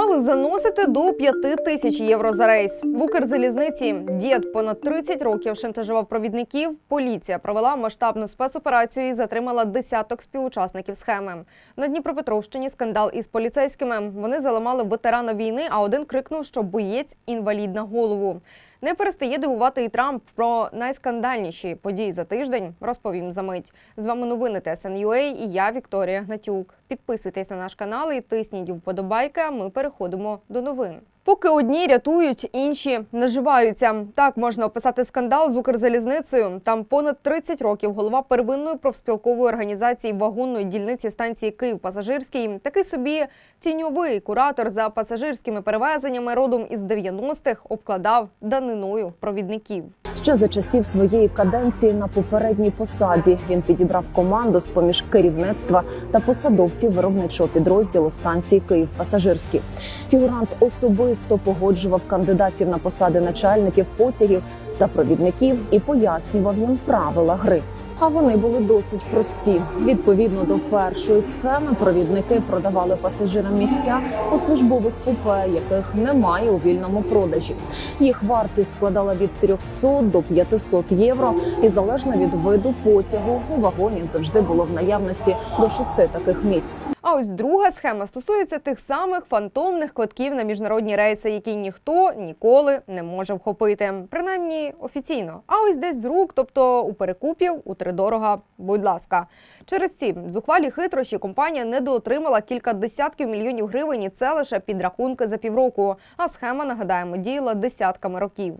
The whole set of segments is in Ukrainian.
Мали заносити до 5 тисяч євро за рейс. В Укрзалізниці дід понад 30 років шантажував провідників. Поліція провела масштабну спецоперацію і затримала десяток співучасників схеми. На Дніпропетровщині скандал із поліцейськими. Вони заламали ветерана війни, а один крикнув, що боєць інвалід на голову. Не перестає дивувати і Трамп про найскандальніші події за тиждень. Розповім за мить. З вами новини ТСНЮА і я Вікторія Гнатюк. Підписуйтесь на наш канал і тисніть вподобайки. Ми переходимо до новин. Поки одні рятують, інші наживаються. Так можна описати скандал з Укрзалізницею. Там понад 30 років голова первинної профспілкової організації вагонної дільниці станції Київ Пасажирський. Такий собі тіньовий куратор за пасажирськими перевезеннями родом із 90-х обкладав даниною провідників. Ще за часів своєї каденції на попередній посаді він підібрав команду з поміж керівництва та посадовців виробничого підрозділу станції Київ Пасажирський. Фігурант особисто погоджував кандидатів на посади начальників потягів та провідників і пояснював їм правила гри. А вони були досить прості. Відповідно до першої схеми, провідники продавали пасажирам місця у службових купе, яких немає у вільному продажі. Їх вартість складала від 300 до 500 євро, і залежно від виду потягу у вагоні завжди було в наявності до шести таких місць. А ось друга схема стосується тих самих фантомних квитків на міжнародні рейси, які ніхто ніколи не може вхопити, принаймні офіційно. А ось десь з рук, тобто у перекупів, у тридорога, будь ласка. Через ці зухвалі хитрощі компанія недоотримала кілька десятків мільйонів гривень, і це лише підрахунки за півроку. А схема, нагадаємо, діяла десятками років.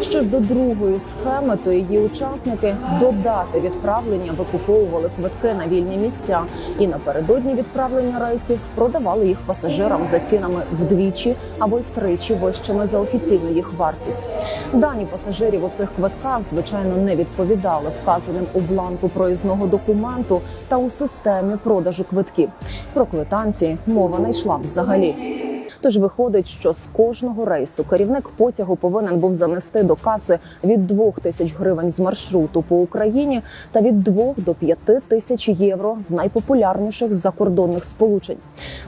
Що ж до другої схеми, то її учасники до дати відправлення викуповували квитки на вільні місця і напередодні відправлення рейсів продавали їх пасажирам за цінами вдвічі або й втричі вищими за офіційну їх вартість. Дані пасажирів у цих квитках звичайно не відповідали вказаним у бланку проїзного документу та у системі продажу квитків. Про квитанції мова не йшла взагалі. Тож виходить, що з кожного рейсу керівник потягу повинен був занести до каси від 2 тисяч гривень з маршруту по Україні та від 2 до 5 тисяч євро з найпопулярніших закордонних сполучень.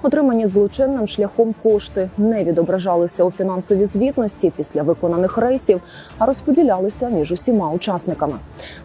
Отримані злочинним шляхом кошти не відображалися у фінансовій звітності після виконаних рейсів, а розподілялися між усіма учасниками.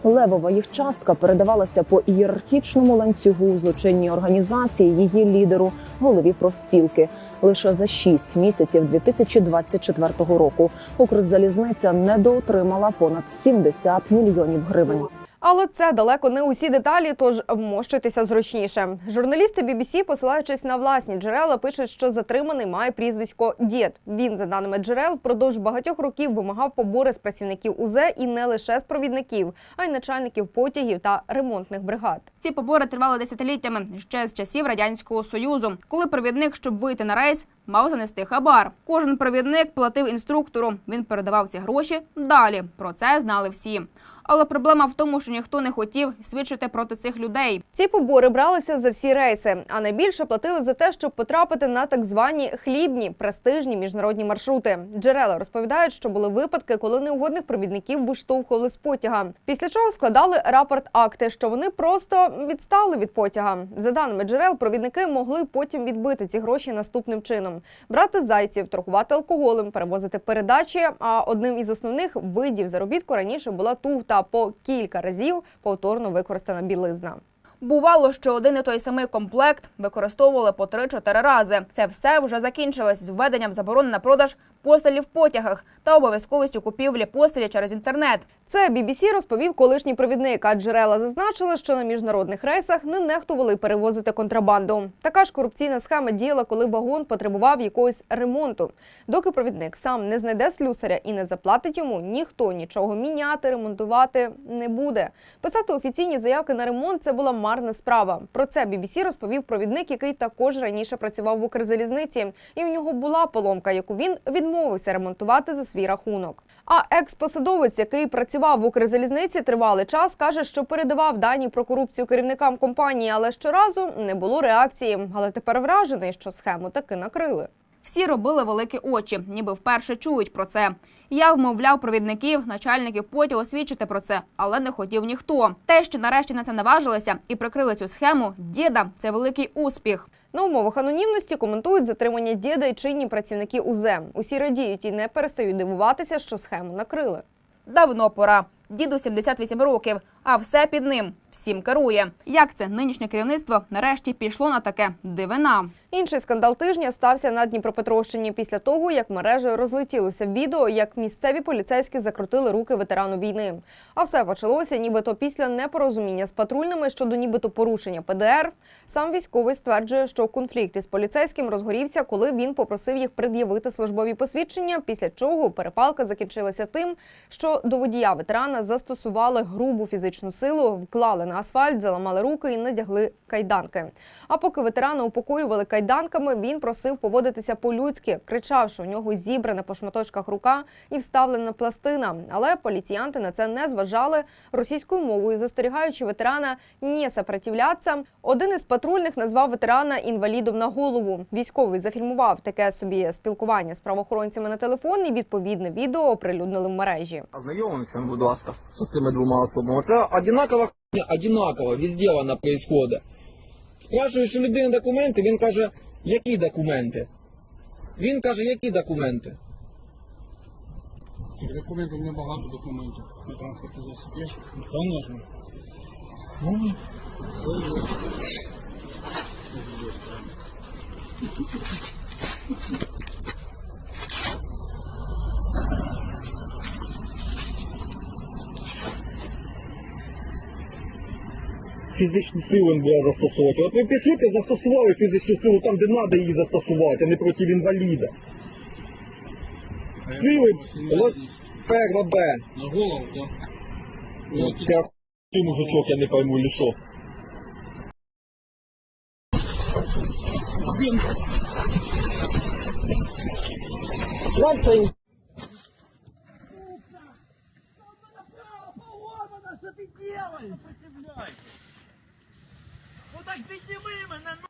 Левова їх частка передавалася по ієрархічному ланцюгу злочинній організації, її лідеру, голові профспілки. Лише за 6 місяців 2024 року Укрзалізниця недоотримала понад 70 мільйонів гривень. Але це далеко не усі деталі, тож вмощуйтеся зручніше. Журналісти BBC, посилаючись на власні джерела, пишуть, що затриманий має прізвисько Дід. Він, за даними джерел, впродовж багатьох років вимагав побори з працівників УЗ і не лише з провідників, а й начальників потягів та ремонтних бригад. Ці побори тривали десятиліттями ще з часів радянського союзу, коли провідник, щоб вийти на рейс, мав занести хабар. Кожен провідник платив інструктору. Він передавав ці гроші далі. Про це знали всі. Але проблема в тому, що ніхто не хотів свідчити проти цих людей. Ці побори бралися за всі рейси, а найбільше платили за те, щоб потрапити на так звані хлібні престижні міжнародні маршрути. Джерела розповідають, що були випадки, коли неугодних провідників виштовхували з потяга. Після чого складали рапорт акти, що вони просто відстали від потяга. За даними джерел, провідники могли потім відбити ці гроші наступним чином: брати зайців, торгувати алкоголем, перевозити передачі. А одним із основних видів заробітку раніше була туфта по кілька разів повторно використана білизна. Бувало, що один і той самий комплект використовували по 3-4 рази. Це все вже закінчилось з введенням заборони на продаж постелі в потягах та обов'язковістю купівлі постелі через інтернет. Це BBC розповів колишній провідник, а джерела зазначили, що на міжнародних рейсах не нехтували перевозити контрабанду. Така ж корупційна схема діяла, коли вагон потребував якогось ремонту. Доки провідник сам не знайде слюсаря і не заплатить йому, ніхто нічого міняти, ремонтувати не буде. Писати офіційні заявки на ремонт це була марна справа. Про це BBC розповів провідник, який також раніше працював в Укрзалізниці, і у нього була поломка, яку він відмовився ремонтувати за свій рахунок. А екс-посадовець, який працював в Укрзалізниці тривалий час, каже, що передавав дані про корупцію керівникам компанії, але щоразу не було реакції. Але тепер вражений, що схему таки накрили. Всі робили великі очі, ніби вперше чують про це. Я вмовляв провідників, начальників потягу свідчити про це, але не хотів ніхто. Те, що нарешті на це наважилися і прикрили цю схему, діда це великий успіх. На умовах анонімності коментують затримання діда і чинні працівники УЗ. Усі радіють і не перестають дивуватися, що схему накрили. Давно пора. Діду 78 років, а все під ним всім керує. Як це нинішнє керівництво нарешті пішло на таке дивина? Інший скандал тижня стався на Дніпропетровщині після того, як мережею розлетілося відео, як місцеві поліцейські закрутили руки ветерану війни. А все почалося нібито після непорозуміння з патрульними щодо нібито порушення ПДР. Сам військовий стверджує, що конфлікт із поліцейським розгорівся, коли він попросив їх пред'явити службові посвідчення. Після чого перепалка закінчилася тим, що до водія ветерана застосували грубу фізичну силу, вклали на асфальт, заламали руки і надягли кайданки. А поки ветерана упокоювали кайданками, він просив поводитися по-людськи, кричав, що у нього зібрана по шматочках рука і вставлена пластина. Але поліціянти на це не зважали російською мовою, застерігаючи ветерана не сопротивлятися. Один із патрульних назвав ветерана інвалідом на голову. Військовий зафільмував таке собі спілкування з правоохоронцями на телефон і відповідне відео оприлюднили в мережі. Ознайомимося, будь ласка, з цими двома особами. Це одинакова хуйня, одинаково, везде вона происходить. Спрашуєш у людини документи, він каже, які документи? Він каже, які документи? Документів не багато документів на транспортний засіб. Є? Фізичну силу буде застосовувати. От ви пішли і застосували фізичну силу там, де треба її застосувати, а не проти інваліда. Сили ось перва Б. На голову, так? Ну, ти охуєв, мужичок, я не пойму, или що? Він... Дальше Ну так підніми мене, ну!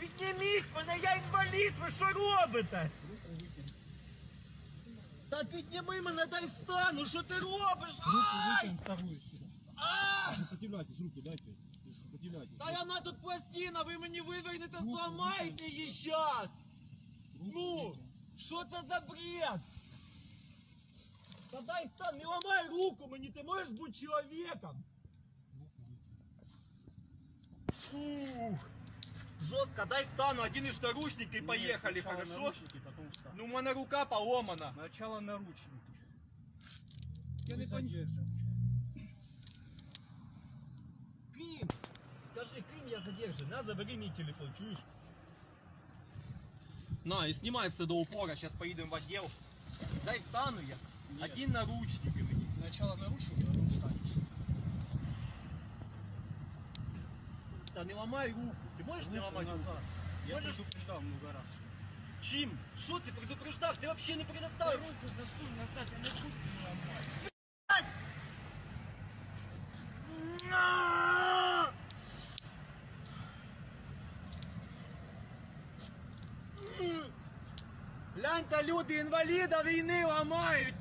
Підніміть мене, я інвалід, ви що робите? Та підніми мене, дай встану, що ти робиш? Ай! А! Сопротивляйтесь, руки дайте. Сопротивляйтесь. Та вона тут пластина, ви мені вивернете, зламаєте її щас! Ну, що це за бред? Та дай встань, не ламай руку мені, ти можеш бути чоловіком? Фух. Жестко, дай встану, один из наручники и поехали, хорошо? наручники, потом встань. Ну, у меня рука поломана. Сначала наручники. Я не пон- задержим. Крим! Скажи, Крим я задержу. На, забери мой телефон, чуешь? На, и снимай все до упора, сейчас поедем в отдел. Дай встану я. Нет. Один наручник мне. Сначала потом встанешь. Да не ломай руку. Ты можешь не ломать руку? назад. Я Можешь- предупреждал много раз. Чим? Что ты предупреждал? Ты вообще не предоставил. Руку засунь назад, я не буду не ломать. На! М. Гляньте, люди інваліда війни ламають!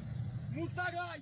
Мусора!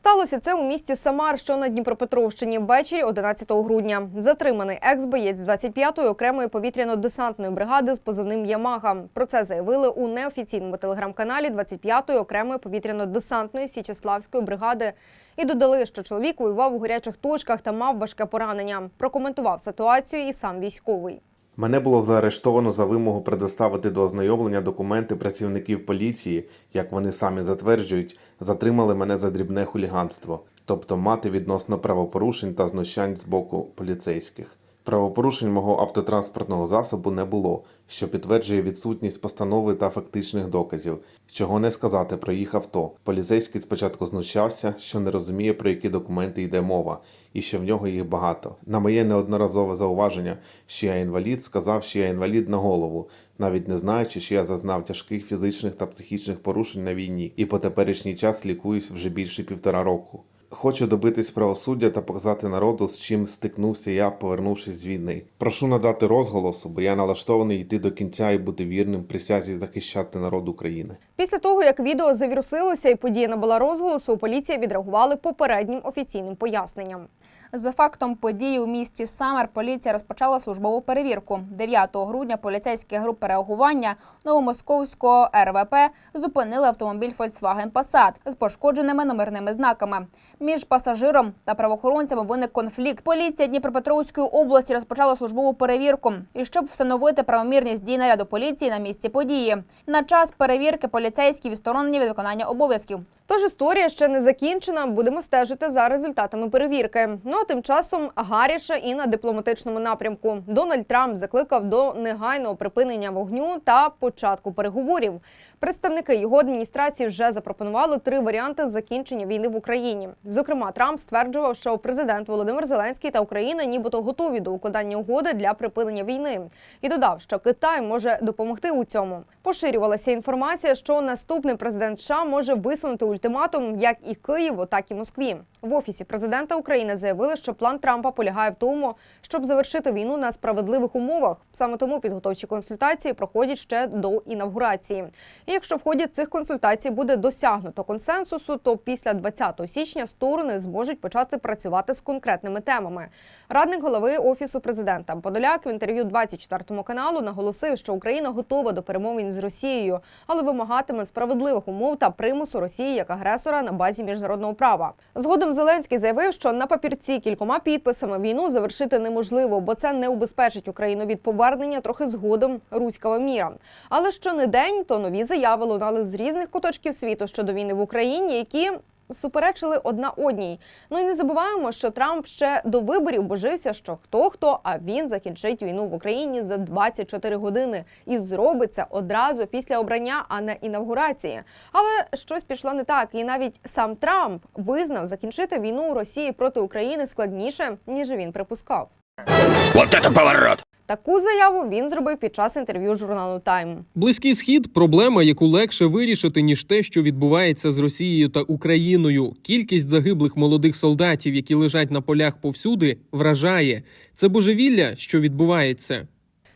Сталося це у місті Самар, що на Дніпропетровщині, ввечері 11 грудня. Затриманий екс-боєць 25-ї окремої повітряно-десантної бригади з позивним Ямага. Про це заявили у неофіційному телеграм-каналі 25-ї окремої повітряно-десантної Січеславської бригади і додали, що чоловік воював у гарячих точках та мав важке поранення. Прокоментував ситуацію і сам військовий. Мене було заарештовано за вимогу предоставити до ознайомлення документи працівників поліції, як вони самі затверджують, затримали мене за дрібне хуліганство, тобто мати відносно правопорушень та знущань з боку поліцейських. Правопорушень мого автотранспортного засобу не було, що підтверджує відсутність постанови та фактичних доказів. Чого не сказати про їх авто. Поліцейський спочатку знущався, що не розуміє, про які документи йде мова, і що в нього їх багато. На моє неодноразове зауваження, що я інвалід, сказав, що я інвалід на голову, навіть не знаючи, що я зазнав тяжких фізичних та психічних порушень на війні, і по теперішній час лікуюсь вже більше півтора року. Хочу добитись правосуддя та показати народу, з чим стикнувся я, повернувшись з війни. Прошу надати розголосу, бо я налаштований йти до кінця і бути вірним присязі захищати народ України. Після того, як відео завірусилося і подія набула розголосу, поліція відреагували попереднім офіційним поясненням. За фактом події у місті Самер поліція розпочала службову перевірку. 9 грудня поліцейські групи реагування новомосковського РВП зупинили автомобіль Volkswagen Passat з пошкодженими номерними знаками. Між пасажиром та правоохоронцями виник конфлікт. Поліція Дніпропетровської області розпочала службову перевірку. І щоб встановити правомірність дій наряду поліції на місці події. На час перевірки поліцейські відсторонені від виконання обов'язків. Тож історія ще не закінчена. Будемо стежити за результатами перевірки. Ну а тим часом гаряче і на дипломатичному напрямку. Дональд Трамп закликав до негайного припинення вогню та початку переговорів. Представники його адміністрації вже запропонували три варіанти закінчення війни в Україні. Зокрема, Трамп стверджував, що президент Володимир Зеленський та Україна нібито готові до укладання угоди для припинення війни, і додав, що Китай може допомогти у цьому. Поширювалася інформація, що наступний президент США може висунути ультиматум як і Києву, так і Москві. В офісі президента України заявили, що план Трампа полягає в тому, щоб завершити війну на справедливих умовах. Саме тому підготовчі консультації проходять ще до інавгурації. І якщо в ході цих консультацій буде досягнуто консенсусу, то після 20 січня сторони зможуть почати працювати з конкретними темами. Радник голови офісу президента Подоляк в інтерв'ю 24 каналу наголосив, що Україна готова до перемовин з Росією, але вимагатиме справедливих умов та примусу Росії як агресора на базі міжнародного права. Згодом Зеленський заявив, що на папірці кількома підписами війну завершити неможливо, бо це не убезпечить Україну від повернення трохи згодом руського міра. Але що не день, то нові заяви лунали з різних куточків світу щодо війни в Україні, які суперечили одна одній. Ну і не забуваємо, що Трамп ще до виборів божився, що хто хто, а він закінчить війну в Україні за 24 години і зробить це одразу після обрання, а не інавгурації. Але щось пішло не так, і навіть сам Трамп визнав закінчити війну Росії проти України складніше ніж він припускав. Вот это поворот! Таку заяву він зробив під час інтерв'ю журналу Тайм. Близький схід проблема, яку легше вирішити ніж те, що відбувається з Росією та Україною. Кількість загиблих молодих солдатів, які лежать на полях повсюди, вражає. Це божевілля, що відбувається.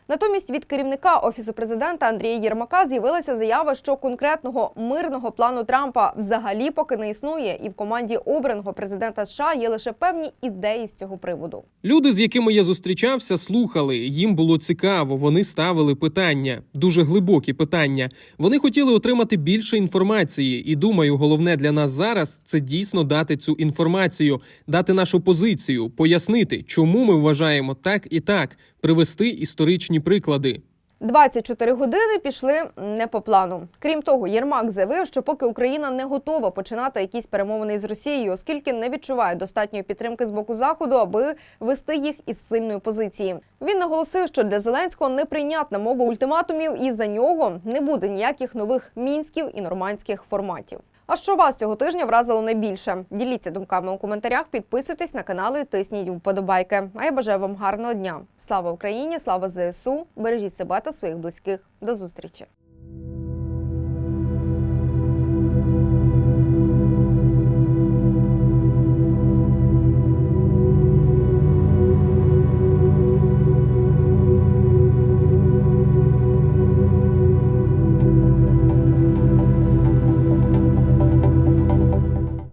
Натомість від керівника офісу президента Андрія Єрмака з'явилася заява, що конкретного мирного плану Трампа взагалі поки не існує, і в команді обраного президента США є лише певні ідеї з цього приводу. Люди, з якими я зустрічався, слухали. Їм було цікаво. Вони ставили питання, дуже глибокі питання. Вони хотіли отримати більше інформації. І думаю, головне для нас зараз це дійсно дати цю інформацію, дати нашу позицію, пояснити, чому ми вважаємо так і так, привести історичні приклади. 24 години пішли не по плану. Крім того, Єрмак заявив, що поки Україна не готова починати якісь перемовини з Росією, оскільки не відчуває достатньої підтримки з боку заходу, аби вести їх із сильної позиції. Він наголосив, що для Зеленського неприйнятна мова ультиматумів, і за нього не буде ніяких нових мінськів і нормандських форматів. А що вас цього тижня вразило найбільше? Діліться думками у коментарях, підписуйтесь на канал і тисніть вподобайки. А я бажаю вам гарного дня. Слава Україні! Слава ЗСУ! Бережіть себе та своїх близьких. До зустрічі!